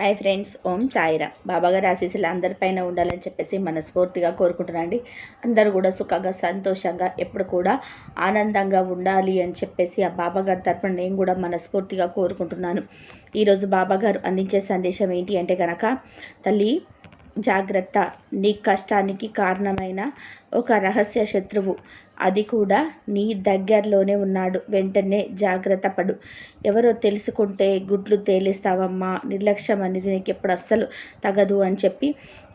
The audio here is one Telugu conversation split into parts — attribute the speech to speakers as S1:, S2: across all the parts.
S1: హాయ్ ఫ్రెండ్స్ ఓం సాయిరా. బాబాగారి ఆశీస్సులు అందరిపైన ఉండాలని చెప్పేసి మనస్ఫూర్తిగా కోరుకుంటున్నాండి అందరూ కూడా సుఖంగా సంతోషంగా ఎప్పుడు కూడా ఆనందంగా ఉండాలి అని చెప్పేసి ఆ బాబాగారి తరపున నేను కూడా మనస్ఫూర్తిగా కోరుకుంటున్నాను. ఈరోజు బాబాగారు అందించే సందేశం ఏంటి అంటే కనుక తల్లి జాగ్రత్త. నీ కష్టానికి కారణమైన ఒక రహస్య శత్రువు. అది కూడా నీ దగ్గరలోనే ఉన్నాడు. వెంటనే జాగ్రత్త పడు. ఎవరో తెలుసుకుంటే గుడ్లు తేలిస్తావమ్మా. నిర్లక్ష్యం అనేది నీకు ఎప్పుడు అస్సలు తగదు అని చెప్పి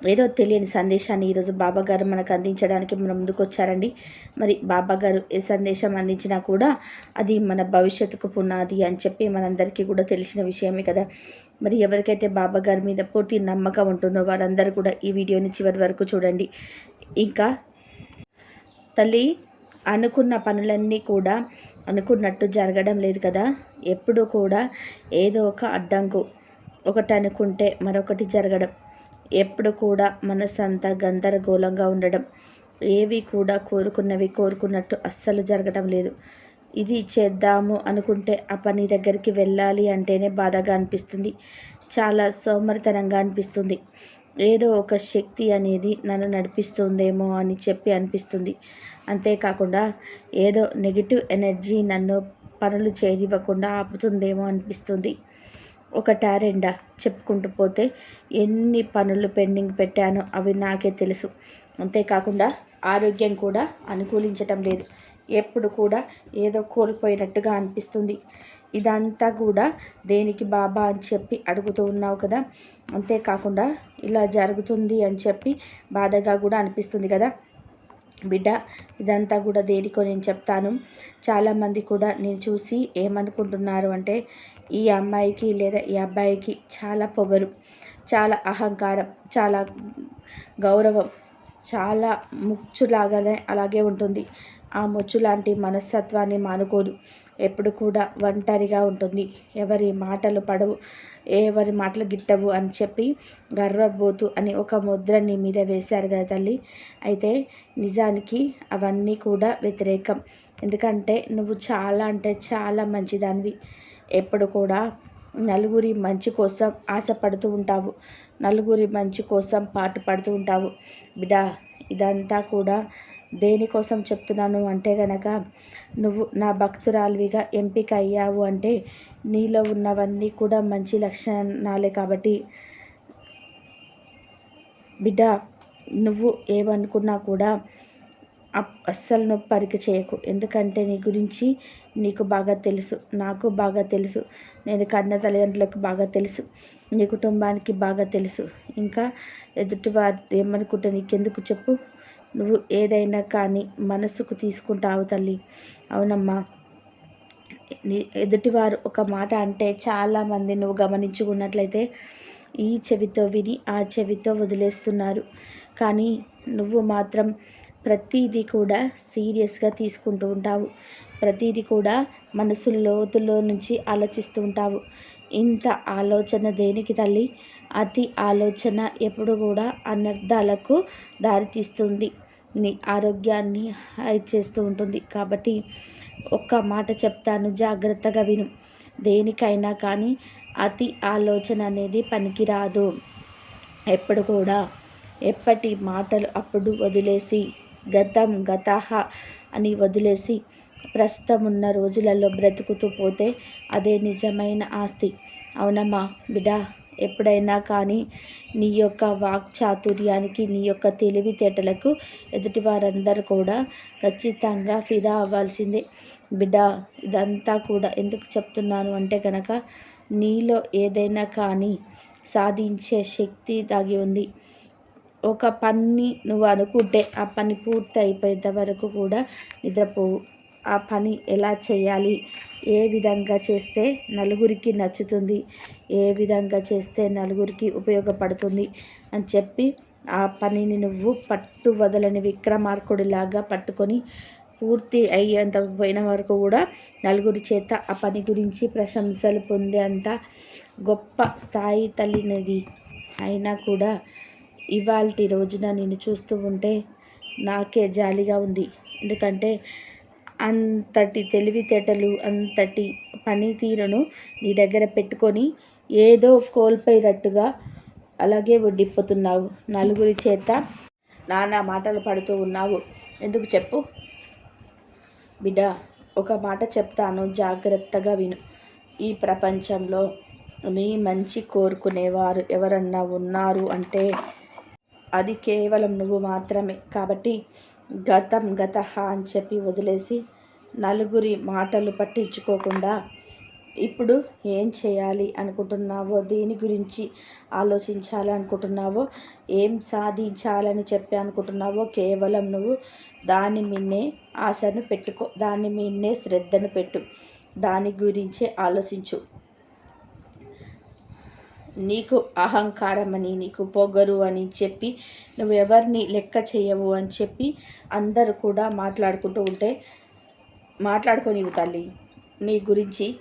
S1: ఏదో తెలియని సందేశాన్ని ఈరోజు బాబాగారు మనకు అందించడానికి మనం ముందుకు వచ్చారండి మరి బాబాగారు ఏ సందేశం అందించినా కూడా అది మన భవిష్యత్తుకు పునాది అని చెప్పి మనందరికీ కూడా తెలిసిన విషయమే కదా. మరి ఎవరికైతే బాబాగారి మీద పూర్తి నమ్మకం ఉంటుందో వారందరూ కూడా ఈ వీడియోని చివరి వరకు చూడండి. ఇంకా తల్లి అనుకున్న పనులన్నీ కూడా అనుకున్నట్టు జరగడం లేదు కదా. ఎప్పుడు కూడా ఏదో ఒక అడ్డంకు. ఒకటి అనుకుంటే మరొకటి జరగడం. ఎప్పుడు కూడా మనసంతా గందరగోళంగా ఉండడం. ఏవి కూడా కోరుకున్నవి కోరుకున్నట్టు అస్సలు జరగడం లేదు. ఇది చేద్దాము అనుకుంటే ఆ పని దగ్గరికి వెళ్ళాలి అంటేనే బాధగా అనిపిస్తుంది. చాలా సోమరితనంగా అనిపిస్తుంది. ఏదో ఒక శక్తి అనేది నన్ను నడిపిస్తుందేమో అని చెప్పి అనిపిస్తుంది. అంతేకాకుండా ఏదో నెగిటివ్ ఎనర్జీ నన్ను పనులు చేయనివ్వకుండా ఆపుతుందేమో అనిపిస్తుంది. ఒకటా రెండా చెప్పుకుంటూ పోతే ఎన్ని పనులు పెండింగ్ పెట్టానో అవి నాకే తెలుసు. అంతేకాకుండా ఆరోగ్యం కూడా అనుకూలించటం లేదు. ఎప్పుడు కూడా ఏదో కోల్పోయినట్టుగా అనిపిస్తుంది. ఇదంతా కూడా దేనికి బాబా అని చెప్పి అడుగుతూ ఉన్నావు కదా? అంతేకాకుండా ఇలా జరుగుతుంది అని చెప్పి బాధగా కూడా అనిపిస్తుంది కదా? బిడ్డ ఇదంతా కూడా దేనికో నేను చెప్తాను. చాలామంది కూడా నేను చూసి ఏమనుకుంటున్నారు అంటే ఈ అమ్మాయికి లేదా ఈ అబ్బాయికి చాలా పొగరు చాలా అహంకారం చాలా గౌరవం చాలా ముచ్చులాగానే అలాగే ఉంటుంది. ఆ ముచ్చు లాంటి మనస్తత్వాన్ని మానుకోదు. ఎప్పుడు కూడా ఒంటరిగా ఉంటుంది. ఎవరి మాటలు పడవు ఎవరి మాటలు గిట్టవు అని చెప్పి గర్వబోతు అని ఒక ముద్ర నీ మీద వేశారు కదా తల్లి. అయితే నిజానికి అవన్నీ కూడా వ్యతిరేకం. ఎందుకంటే నువ్వు చాలా అంటే చాలా మంచిదానివి. ఎప్పుడు కూడా నలుగురి మంచి కోసం ఆశపడుతూ ఉంటావు. నలుగురి మంచి కోసం పాటు పడుతూ ఉంటావు. బిడ్డ ఇదంతా కూడా దేనికోసం చెప్తున్నాను అంటే గనక నువ్వు నా భక్తురాలివిగా ఎంపిక అయ్యావు అంటే నీలో ఉన్నవన్నీ కూడా మంచి లక్షణాలే కాబట్టి. బిడ్డ నువ్వు ఏమనుకున్నా కూడా అస్సలు నువ్వు పరీక్ష చేయకు. ఎందుకంటే నీ గురించి నీకు బాగా తెలుసు. నాకు బాగా తెలుసు. నేను కన్న తల్లిదండ్రులకు బాగా తెలుసు. నీ కుటుంబానికి బాగా తెలుసు. ఇంకా ఎదుటివారు ఏమనుకుంటే నీకెందుకు చెప్పు? నువ్వు ఏదైనా కానీ మనసుకు తీసుకుంటావు తల్లి. అవునమ్మా. ఎదుటివారు ఒక మాట అంటే చాలామంది నువ్వు గమనించుకున్నట్లయితే ఈ చెవితో విని ఆ చెవితో వదిలేస్తున్నారు. కానీ నువ్వు మాత్రం ప్రతిదీ కూడా సీరియస్గా తీసుకుంటూ ఉంటావు. ప్రతిదీ కూడా మనసు లోతులో నుంచి ఆలోచిస్తూ ఉంటావు. ఇంత ఆలోచన దేనికి తల్లి? అతి ఆలోచన ఎప్పుడు కూడా అనర్థాలకు దారితీస్తుంది. ఆరోగ్యాన్ని హై చేస్తూ ఉంటుంది. కాబట్టి ఒక్క మాట చెప్తాను జాగ్రత్తగా విను. దేనికైనా కానీ అతి ఆలోచన అనేది పనికిరాదు. ఎప్పుడు కూడా ఎప్పటి మాటలు అప్పుడు వదిలేసి గతం గతహ అని వదిలేసి ప్రస్తుతం ఉన్న రోజులలో బ్రతుకుతూ పోతే అదే నిజమైన ఆస్తి. అవునమ్మా బిడా ఎప్పుడైనా కానీ నీ యొక్క వాక్చాతుర్యానికి నీ యొక్క తెలివితేటలకు ఎదుటి వారందరూ కూడా ఖచ్చితంగా ఫిదా అవ్వాల్సిందే. బిడ్డ ఇదంతా కూడా ఎందుకు చెప్తున్నాను అంటే కనుక నీలో ఏదైనా కానీ సాధించే శక్తి దాగి ఉంది. ఒక పని నువ్వు అనుకుంటే ఆ పని పూర్తి అయిపోయేంత వరకు కూడా నిద్రపోవు. ఆ పని ఎలా చేయాలి? ఏ విధంగా చేస్తే నలుగురికి నచ్చుతుంది? ఏ విధంగా చేస్తే నలుగురికి ఉపయోగపడుతుంది? అని చెప్పి ఆ పనిని నువ్వు పట్టు వదలని విక్రమార్కుడిలాగా పట్టుకొని పూర్తి అయ్యేంత పోయిన వరకు కూడా నలుగురి చేత ఆ పని గురించి ప్రశంసలు పొందేంత గొప్ప స్థాయి తల్లినది. అయినా కూడా ఇవాళ రోజున నేను చూస్తూ ఉంటే నాకే జాలిగా ఉంది. ఎందుకంటే అంతటి తెలివితేటలు అంతటి పనితీరును నీ దగ్గర పెట్టుకొని ఏదో కోల్పోయినట్టుగా అలాగే వడ్డిపోతున్నావు నలుగురి చేత నానా మాటలు పడుతూ ఉన్నావు. ఎందుకు చెప్పు? బిడ్డ ఒక మాట చెప్తాను జాగ్రత్తగా విను. ఈ ప్రపంచంలో నీ మంచి కోరుకునేవారు ఎవరన్నా ఉన్నారు అంటే అది కేవలం నువ్వు మాత్రమే. కాబట్టి గతం గత అని చెప్పి వదిలేసి నలుగురి మాటలు పట్టించుకోకుండా ఇప్పుడు ఏం చేయాలి అనుకుంటున్నావో దేని గురించి ఆలోచించాలి అనుకుంటున్నావో ఏం సాధించాలని చెప్పి అనుకుంటున్నావో కేవలం నువ్వు దాని మీదే ఆశను పెట్టుకో దాని మీదే శ్రద్ధను పెట్టు దాని గురించే ఆలోచించు. నీకు అహంకారం అని నీకు పొగరు అని చెప్పి నువ్వు ఎవరిని లెక్క చేయవు అని చెప్పి అందరూ కూడా మాట్లాడుకుంటూ ఉంటే మాట్లాడుకొని తల్లి. నీ గురించి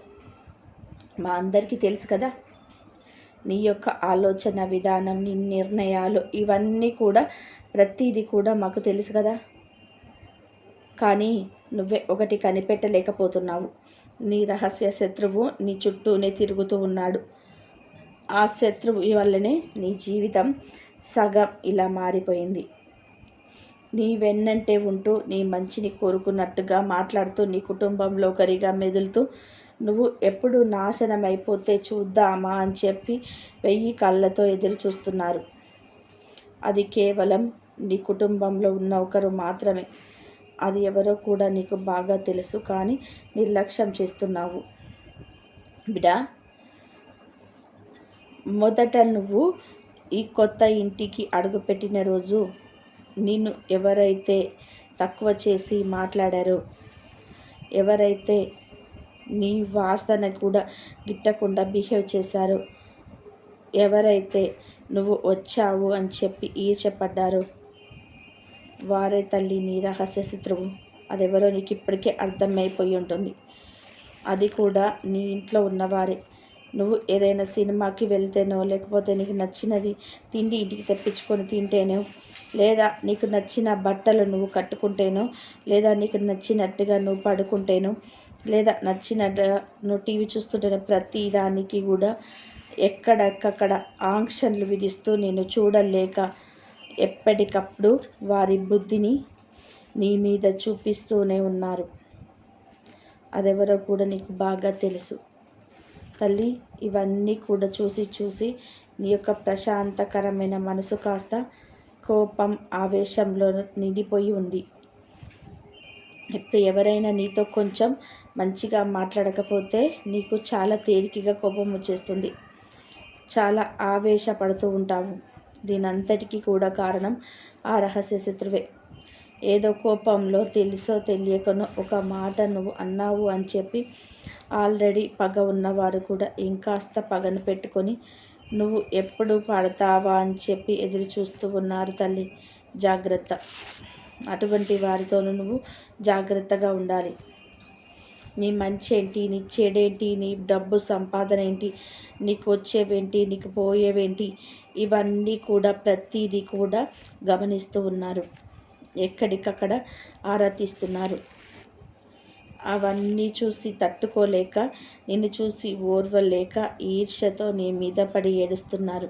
S1: మా అందరికీ తెలుసు కదా? నీ యొక్క ఆలోచన విధానం నీ నిర్ణయాలు ఇవన్నీ కూడా ప్రతిదీ కూడా మాకు తెలుసు కదా? కానీ నువ్వే ఒకటి కనిపెట్టలేకపోతున్నావు. నీ రహస్య శత్రువు నీ చుట్టూనే తిరుగుతూ ఉన్నాడు. ఆ శత్రువు వల్లనే నీ జీవితం సగం ఇలా మారిపోయింది. నీ వెన్నంటే ఉంటూ నీ మంచిని కోరుకున్నట్టుగా మాట్లాడుతూ నీ కుటుంబంలో ఒకరిగా మెదులుతూ నువ్వు ఎప్పుడు నాశనం అయిపోతే చూద్దామా అని చెప్పి వెయ్యి కళ్ళతో ఎదురు చూస్తున్నారు. అది కేవలం నీ కుటుంబంలో ఉన్న ఒకరు మాత్రమే. అది ఎవరో కూడా నీకు బాగా తెలుసు కానీ నిర్లక్ష్యం చేస్తున్నావు. బిడా మొదట నువ్వు ఈ కొత్త ఇంటికి అడుగుపెట్టిన రోజు నిన్ను ఎవరైతే తక్కువ చేసి మాట్లాడారో ఎవరైతే నీ వాసన కూడా గిట్టకుండా బిహేవ్ చేశారో ఎవరైతే నువ్వు వచ్చావు అని చెప్పి ఈచపడ్డారో వారే తల్లి నీ రహస్య శత్రువు. అదెవరో నీకు ఇప్పటికే అర్థమైపోయి ఉంటుంది. అది కూడా నీ ఇంట్లో ఉన్నవారే. నువ్వు ఏదైనా సినిమాకి వెళ్తేనో లేకపోతే నీకు నచ్చినది తిండి ఇంటికి తెప్పించుకొని తింటేనో లేదా నీకు నచ్చిన బట్టలు నువ్వు కట్టుకుంటేనో లేదా నీకు నచ్చినట్టుగా నువ్వు పడుకుంటేనో లేదా నచ్చినట్టు నువ్వు టీవీ చూస్తుంటే ప్రతి దానికి కూడా ఎక్కడెక్కడ ఆంక్షన్లు విధిస్తూ నేను చూడలేక ఎప్పటికప్పుడు వారి బుద్ధిని నీ మీద చూపిస్తూనే ఉన్నారు. అదెవరో కూడా నీకు బాగా తెలుసు. తల్లి ఇవన్నీ కూడా చూసి చూసి నీ యొక్క ప్రశాంతకరమైన మనసు కాస్త కోపం ఆవేశంలో నిండిపోయి ఉంది. ఇప్పుడు ఎవరైనా నీతో కొంచెం మంచిగా మాట్లాడకపోతే నీకు చాలా తేలికగా కోపం వచ్చేస్తుంది. చాలా ఆవేశపడుతూ ఉంటావు. దీనంతటికీ కూడా కారణం ఆ రహస్య శత్రువే. ఏదో కోపంలో తెలుసో తెలియకనో ఒక మాట నువ్వు అన్నావు అని చెప్పి ఆల్రెడీ పగ ఉన్నవారు కూడా ఇంకాస్త పగను పెట్టుకొని నువ్వు ఎప్పుడు పడతావా? అని చెప్పి ఎదురు చూస్తూ ఉన్నారు తల్లి. జాగ్రత్త. అటువంటి వారితోనూ నువ్వు జాగ్రత్తగా ఉండాలి. నీ మంచి ఏంటి నీ చెడేంటి? నీ డబ్బు సంపాదన ఏంటి? నీకు వచ్చేవేంటి? నీకు పోయేవేంటి? ఇవన్నీ కూడా ప్రతిదీ కూడా గమనిస్తూ ఉన్నారు. ఎక్కడికక్కడ ఆరా తీస్తున్నారు అవన్నీ చూసి తట్టుకోలేక నిన్ను చూసి ఓర్వలేక ఈర్ష్యతో నీ మీద పడి ఏడుస్తున్నారు.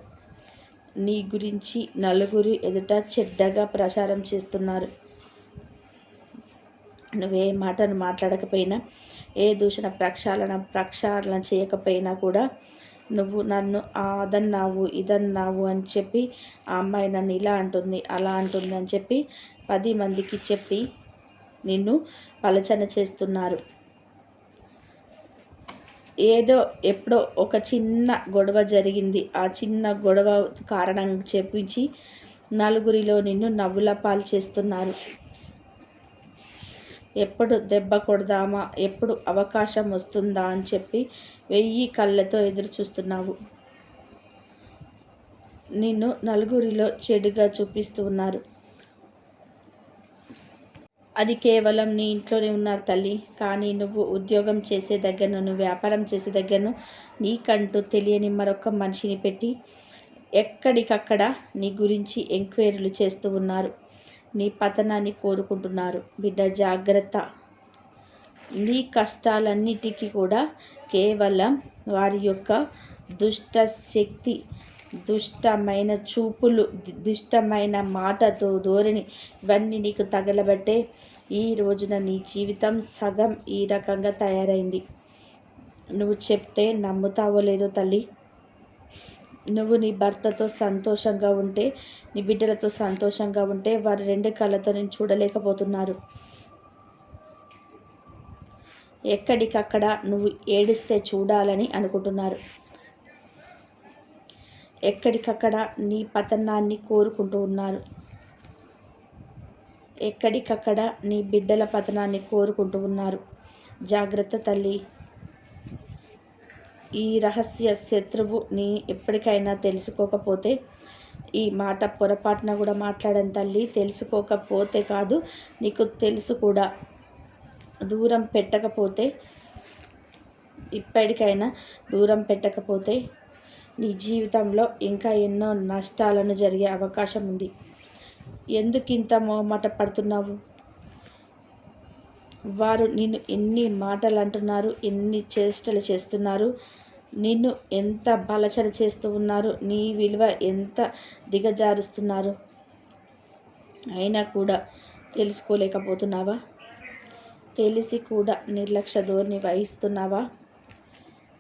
S1: నీ గురించి నలుగురు ఎదుట చెడ్డగా ప్రచారం చేస్తున్నారు. నువ్వే మాటను మాట్లాడకపోయినా ఏ దూషణ ప్రక్షాళన ప్రక్షాళన చేయకపోయినా కూడా నువ్వు నన్ను అదన్నావు ఇదన్నావు అని చెప్పి ఆ అమ్మాయి నన్ను ఇలా అంటుంది అలా అంటుంది అని చెప్పి పది మందికి చెప్పి నిన్ను పలచన చేస్తున్నారు. ఏదో ఎప్పుడో ఒక చిన్న గొడవ జరిగింది. ఆ చిన్న గొడవ కారణం చెప్పించి నలుగురిలో నిన్ను నవ్వుల పాలు చేస్తున్నారు. ఎప్పుడు దెబ్బ కొడదామా? ఎప్పుడు అవకాశం వస్తుందా అని చెప్పి వెయ్యి కళ్ళతో ఎదురు చూస్తున్నావు. నిన్ను నలుగురిలో చెడుగా చూపిస్తూ ఉన్నారు. అది కేవలం నీ ఇంట్లోనే ఉన్నారు తల్లి. కానీ నువ్వు ఉద్యోగం చేసే దగ్గర నువ్వు వ్యాపారం చేసే దగ్గరను నీకంటూ తెలియని మరొక మనిషిని పెట్టి ఎక్కడికక్కడ నీ గురించి ఎంక్వైరీలు చేస్తూ ఉన్నారు. నీ పతనాన్ని కోరుకుంటున్నారు. బిడ్డ జాగ్రత్త. నీ కష్టాలన్నిటికీ కూడా కేవలం వారి యొక్క దుష్ట శక్తి దుష్టమైన చూపులు దుష్టమైన మాటతో ధోరణి ఇవన్నీ నీకు తగలబట్టే ఈ రోజున నీ జీవితం సగం ఈ రకంగా తయారైంది. నువ్వు చెప్తే నమ్ముతావో లేదో తల్లి. నువ్వు నీ భర్తతో సంతోషంగా ఉంటే నీ బిడ్డలతో సంతోషంగా ఉంటే వారి రెండు కళ్ళతో నేను చూడలేకపోతున్నారు. ఎక్కడికక్కడ నువ్వు ఏడిస్తే చూడాలని అనుకుంటున్నారు. ఎక్కడికక్కడ నీ పతనాన్ని కోరుకుంటూ ఉన్నారు. ఎక్కడికక్కడ నీ బిడ్డల పతనాన్ని కోరుకుంటూ ఉన్నారు. జాగ్రత్త తల్లి. ఈ రహస్య శత్రువు నీ ఎప్పటికైనా తెలుసుకోకపోతే ఈ మాట పొరపాటున కూడా మాట్లాడని తల్లి. తెలుసుకోకపోతే కాదు నీకు తెలుసు కూడా. దూరం పెట్టకపోతే ఇప్పటికైనా దూరం పెట్టకపోతే నీ జీవితంలో ఇంకా ఎన్నో నష్టాలను జరిగే అవకాశం ఉంది. ఎందుకు ఇంత మోమాట పడుతున్నావు? వారు నిన్ను ఎన్ని మాటలు అంటున్నారు ఎన్ని చేష్టలు చేస్తున్నారు నిన్ను ఎంత బలచన చేస్తూ ఉన్నారు నీ విలువ ఎంత దిగజారుస్తున్నారు? అయినా కూడా తెలుసుకోలేకపోతున్నావా? తెలిసి కూడా నిర్లక్ష్య ధోరణి వహిస్తున్నావా?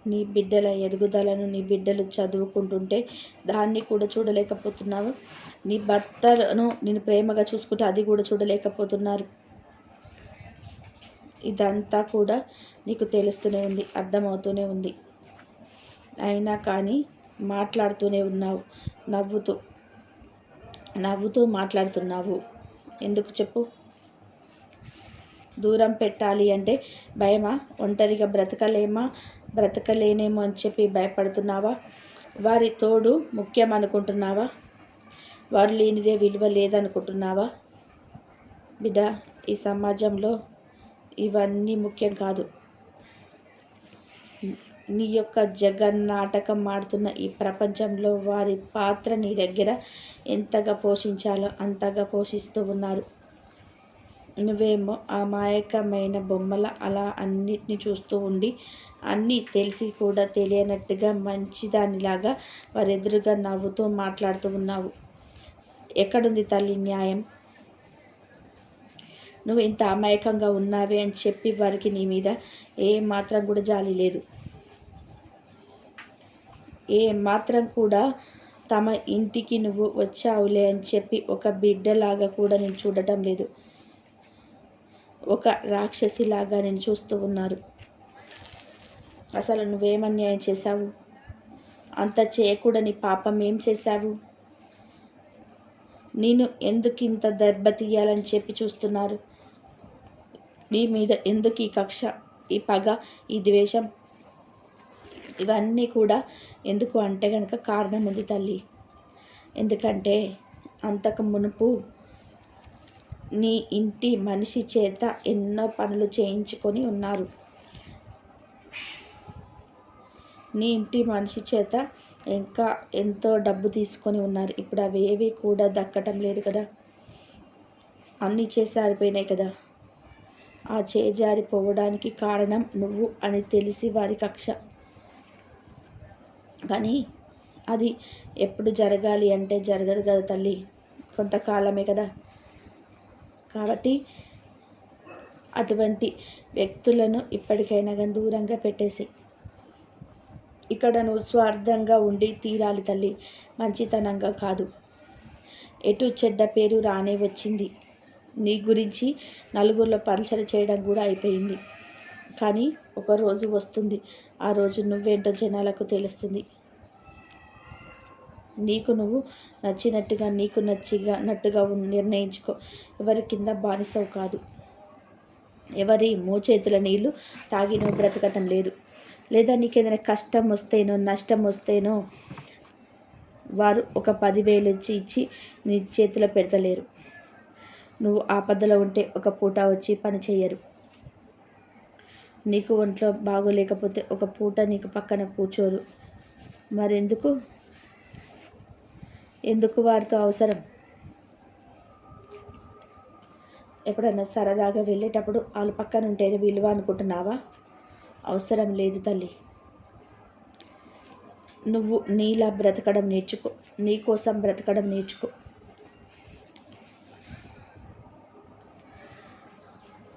S1: నీ బిడ్డల ఎదుగుదలను నీ బిడ్డలు చదువుకుంటుంటే దాన్ని కూడా చూడలేకపోతున్నావు నీ భర్తను నేను ప్రేమగా చూసుకుంటే అది కూడా చూడలేకపోతున్నారు. ఇదంతా కూడా నీకు తెలుస్తూనే ఉంది అర్థమవుతూనే ఉంది. అయినా కానీ మాట్లాడుతూనే ఉన్నావు నవ్వుతూ నవ్వుతూ మాట్లాడుతున్నావు. ఎందుకు చెప్పు? దూరం పెట్టాలి అంటే భయమా? ఒంటరిగా బ్రతకలేమా? బ్రతకలేనేమో అని చెప్పి భయపడుతున్నావా? వారి తోడు ముఖ్యం అనుకుంటున్నావా? వారు లేనిదే విలువ లేదనుకుంటున్నావా? బిడ్డ ఈ సమాజంలో ఇవన్నీ ముఖ్యం కాదు. నీ యొక్క జగన్నాటకం ఆడుతున్న ఈ ప్రపంచంలో వారి పాత్ర నీ దగ్గర ఎంతగా పోషించాలో అంతగా పోషిస్తూ ఉన్నారు. నువ్వేమో అమాయకమైన బొమ్మల అలా అన్నిటిని చూస్తూ ఉండి అన్నీ తెలిసి కూడా తెలియనట్టుగా మంచిదానిలాగా వారెదురుగా నవ్వుతూ మాట్లాడుతూ ఉన్నావు. ఎక్కడుంది తల్లి న్యాయం? నువ్వు ఇంత అమాయకంగా ఉన్నావే అని చెప్పి వారికి నీ మీద ఏ మాత్రం కూడా జాలి లేదు. ఏ మాత్రం కూడా తమ ఇంటికి నువ్వు వచ్చావులే అని చెప్పి ఒక బిడ్డలాగా కూడా నేను చూడటం లేదు. ఒక రాక్షసిలాగా నేను చూస్తూ ఉన్నారు. అసలు నువ్వేమన్యాయం చేశావు? అంత చేయకూడని పాపం ఏం చేశావు? నేను ఎందుకు ఇంత దెబ్బ తీయాలని చెప్పి చూస్తున్నారు? నీ మీద ఎందుకు ఈ కక్ష ఈ పగ ఈ ద్వేషం? ఇవన్నీ కూడా ఎందుకు అంటే కనుక కారణం ఉంది తల్లి. ఎందుకంటే అంతకు మునుపు నీ ఇంటి మనిషి చేత ఎన్నో పనులు చేయించుకొని ఉన్నారు. నీ ఇంటి మనిషి చేత ఇంకా ఎంతో డబ్బు తీసుకొని ఉన్నారు. ఇప్పుడు అవి ఏవి కూడా దక్కటం లేదు కదా. అన్నీ చేసారిపోయినాయి కదా. ఆ చేజారిపోవడానికి కారణం నువ్వు అని తెలిసి వారి కక్ష. కానీ అది ఎప్పుడు జరగాలి అంటే జరగదు కదా తల్లి. కొంతకాలమే కదా. కాబట్టి అటువంటి వ్యక్తులను ఇప్పటికైనా కానీ దూరంగా పెట్టేసి ఇక్కడ నువ్వు స్వార్థంగా ఉండి తీరాలి తల్లి. మంచితనంగా కాదు. ఎటు చెడ్డ పేరు రానే వచ్చింది. నీ గురించి నలుగురిలో పరిచయ చేయడం కూడా అయిపోయింది. కానీ ఒక రోజు వస్తుంది. ఆ రోజు నువ్వేంటో జనాలకు తెలుస్తుంది. నీకు నువ్వు నచ్చినట్టుగా నీకు నచ్చిగా నట్టుగా నిర్ణయించుకో. ఎవరి కింద బానిసవు కాదు. ఎవరి మోచేతుల నీళ్ళు తాగి నువ్వు బ్రతకటం లేదు. లేదా నీకు ఏదైనా కష్టం వస్తేనో నష్టం వస్తేనో వారు ఒక పదివేలు వచ్చి ఇచ్చి నీ చేతిలో పెడతలేరు. నువ్వు ఆపదలో ఉంటే ఒక పూట వచ్చి పని చేయరు నీకు ఒంట్లో బాగోలేకపోతే ఒక పూట నీకు పక్కన కూర్చోరు. మరెందుకు? ఎందుకు వారితో అవసరం? ఎప్పుడైనా సరదాగా వెళ్ళేటప్పుడు వాళ్ళ పక్కన ఉంటేనే విలువ అనుకుంటున్నావా? అవసరం లేదు తల్లి. నువ్వు నీలా బ్రతకడం నేర్చుకో. నీ కోసం బ్రతకడం నేర్చుకో.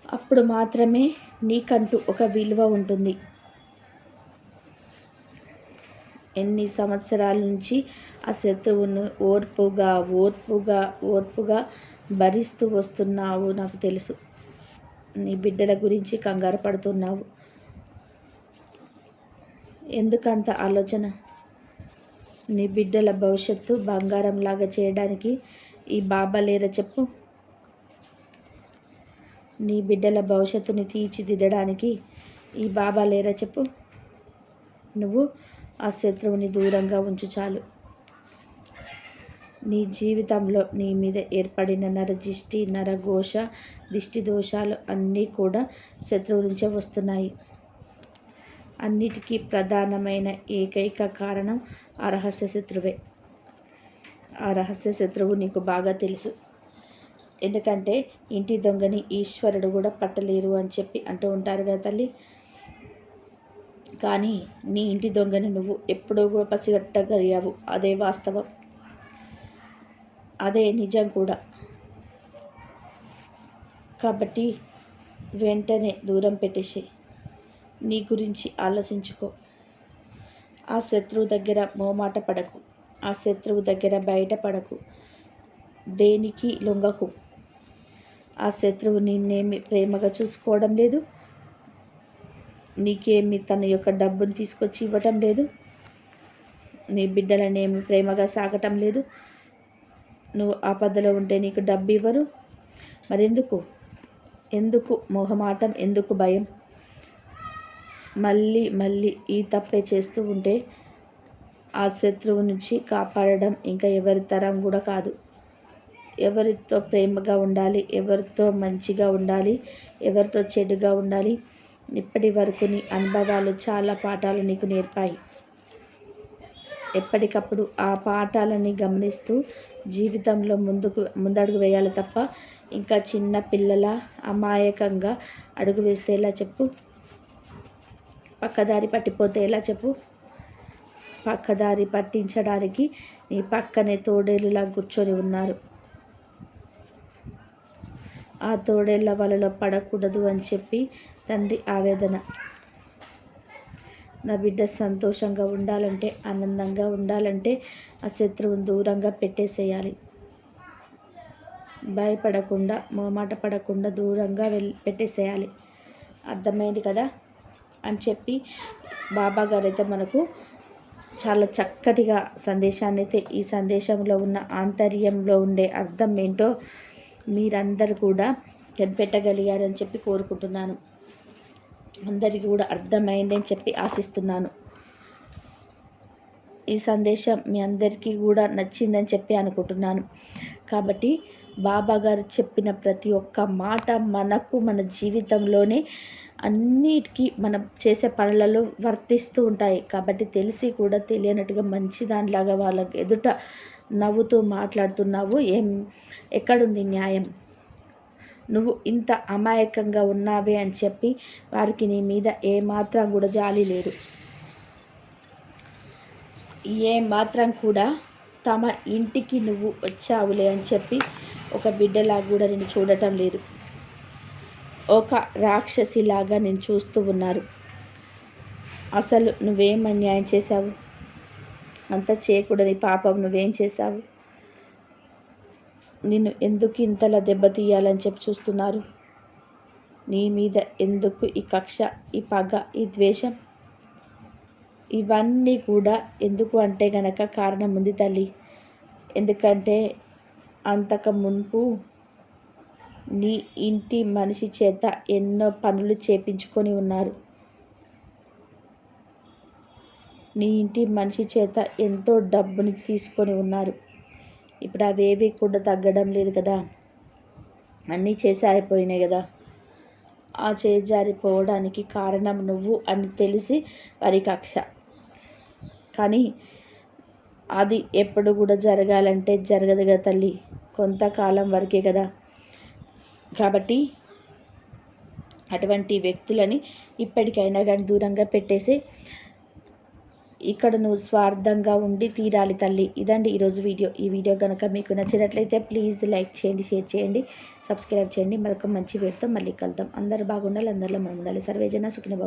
S1: అప్పుడు మాత్రమే నీకంటూ ఒక విలువ ఉంటుంది. ఎన్ని సంవత్సరాల నుంచి ఆ శత్రువును ఓర్పుగా ఓర్పుగా ఓర్పుగా భరిస్తూ వస్తున్నావు నాకు తెలుసు. నీ బిడ్డల గురించి కంగారు పడుతున్నావు. ఎందుకంత ఆలోచన? నీ బిడ్డల భవిష్యత్తు బంగారంలాగా చేయడానికి ఈ బాబా లేరా చెప్పు. నీ బిడ్డల భవిష్యత్తుని తీర్చిదిద్దడానికి ఈ బాబా లేరా చెప్పు. నువ్వు ఆ శత్రువుని దూరంగా ఉంచు చాలు. నీ జీవితంలో నీ మీద ఏర్పడిన నరజిష్టి నరఘోష దిష్టి దోషాలు అన్నీ కూడా శత్రువు నుంచే వస్తున్నాయి. అన్నిటికీ ప్రధానమైన ఏకైక కారణం ఆ రహస్య శత్రువే. ఆ రహస్య శత్రువు నీకు బాగా తెలుసు. ఎందుకంటే ఇంటి దొంగని ఈశ్వరుడు కూడా పట్టలేరు అని చెప్పి అంటూ ఉంటారు కదా తల్లి. కానీ నీ ఇంటి దొంగని నువ్వు ఎప్పుడూ పసిగట్టగలిగావు అదే వాస్తవం. అదే నిజం కూడా. కాబట్టి వెంటనే దూరం పెట్టేసి నీ గురించి ఆలోచించుకో. ఆ శత్రువు దగ్గర మోమాట పడకు. ఆ శత్రువు దగ్గర బయటపడకు దేనికి లొంగకు? ఆ శత్రువు నిన్నేమి ప్రేమగా చూసుకోవడం లేదు? నీకేమి తన యొక్క డబ్బును తీసుకొచ్చి ఇవ్వటం లేదు. నీ బిడ్డలనేమి ప్రేమగా సాగటం లేదు. నువ్వు ఆపదలో ఉంటే నీకు డబ్బు ఇవ్వరు. మరెందుకు? ఎందుకు మొహమాటం? ఎందుకు భయం? మళ్ళీ మళ్ళీ ఈ తప్పే చేస్తూ ఉంటే ఆ శత్రువు నుంచి కాపాడడం ఇంకా ఎవరి తరం కూడా కాదు. ఎవరితో ప్రేమగా ఉండాలి ఎవరితో మంచిగా ఉండాలి ఎవరితో చెడుగా ఉండాలి ఇప్పటి వరకు నీ అనుభవాలు చాలా పాఠాలు నీకు నేర్పాయి. ఎప్పటికప్పుడు ఆ పాఠాలని గమనిస్తూ జీవితంలో ముందుకు ముందడుగు వేయాలి తప్ప ఇంకా చిన్న పిల్లల అమాయకంగా అడుగు వేస్తే ఎలా చెప్పు. పక్కదారి పట్టిపోతే ఎలా చెప్పు. పక్కదారి పట్టించడానికి నీ పక్కనే తోడేలులా కూర్చొని ఉన్నారు. ఆ తోడేళ్ళ వలలో పడకూడదు అని చెప్పి తండ్రి ఆవేదన. నా బిడ్డ సంతోషంగా ఉండాలంటే ఆనందంగా ఉండాలంటే ఆ శత్రువును దూరంగా పెట్టేసేయాలి. భయపడకుండా మొహమాట పడకుండా దూరంగా వెళ్ళి పెట్టేసేయాలి. అర్థమైంది కదా? అని చెప్పి బాబా గారు అయితే మనకు చాలా చక్కటిగా సందేశాన్ని అయితే ఈ సందేశంలో ఉన్న ఆంతర్యంలో ఉండే అర్థం ఏంటో మీరందరూ కూడా కనిపెట్టగలిగారని చెప్పి కోరుకుంటున్నాను. అందరికీ కూడా అర్థమైందని చెప్పి ఆశిస్తున్నాను. ఈ సందేశం మీ అందరికీ కూడా నచ్చిందని చెప్పి అనుకుంటున్నాను. కాబట్టి బాబా గారు చెప్పిన ప్రతి ఒక్క మాట మనకు మన జీవితంలోనే అన్నిటికీ మనం చేసే పనులలో వర్తిస్తూ ఉంటాయి. కాబట్టి తెలిసి కూడా తెలియనట్టుగా మంచి దానిలాగా వాళ్ళకి ఎదుట నవ్వుతూ మాట్లాడుతున్నావు. ఏం ఎక్కడుంది న్యాయం? నువ్వు ఇంత అమాయకంగా ఉన్నావే అని చెప్పి వారికి నీ మీద ఏమాత్రం కూడా జాలి లేదు. ఏ మాత్రం కూడా తమ ఇంటికి నువ్వు వచ్చావులే అని చెప్పి ఒక బిడ్డలా కూడా నేను చూడటం లేదు. ఒక రాక్షసిలాగా నేను చూస్తూ ఉన్నారు. అసలు నువ్వేం అన్యాయం చేశావు? అంత చేయకూడని పాపం నువ్వేం చేశావు? నిన్ను ఎందుకు ఇంతలా దెబ్బతీయాలని చెప్పి చూస్తున్నారు? నీ మీద ఎందుకు ఈ కక్ష ఈ పగ ఈ ద్వేషం? ఇవన్నీ కూడా ఎందుకు అంటే గనక కారణం ఉంది తల్లి. ఎందుకంటే అంతకు మున్పు నీ ఇంటి మనిషి చేత ఎన్నో పనులు చేపించుకొని ఉన్నారు. నీ ఇంటి మనిషి చేత ఎంతో డబ్బుని తీసుకొని ఉన్నారు. ఇప్పుడు అవేవి కూడా తగ్గడం లేదు కదా. అన్నీ చేసారిపోయినాయి కదా. ఆ చేజారిపోవడానికి కారణం నువ్వు అని తెలిసి వారి కక్ష. కానీ అది ఎప్పుడు కూడా జరగాలంటే జరగదు కదా తల్లి. కొంతకాలం వరకే కదా. కాబట్టి అటువంటి వ్యక్తులని ఇప్పటికైనా కానీ దూరంగా పెట్టేసి ఇక్కడ నువ్వు స్వార్థంగా ఉండి తీరాలి తల్లి. ఇదండి ఈరోజు వీడియో. ఈ వీడియో కనుక మీకు నచ్చినట్లయితే ప్లీజ్ లైక్ చేయండి షేర్ చేయండి సబ్స్క్రైబ్ చేయండి. మరొక మంచి వీడితో మళ్ళీ కలుద్దాం. అందరూ బాగుండాలి అందరిలో మనం ఉండాలి. సర్వేజన సుఖిన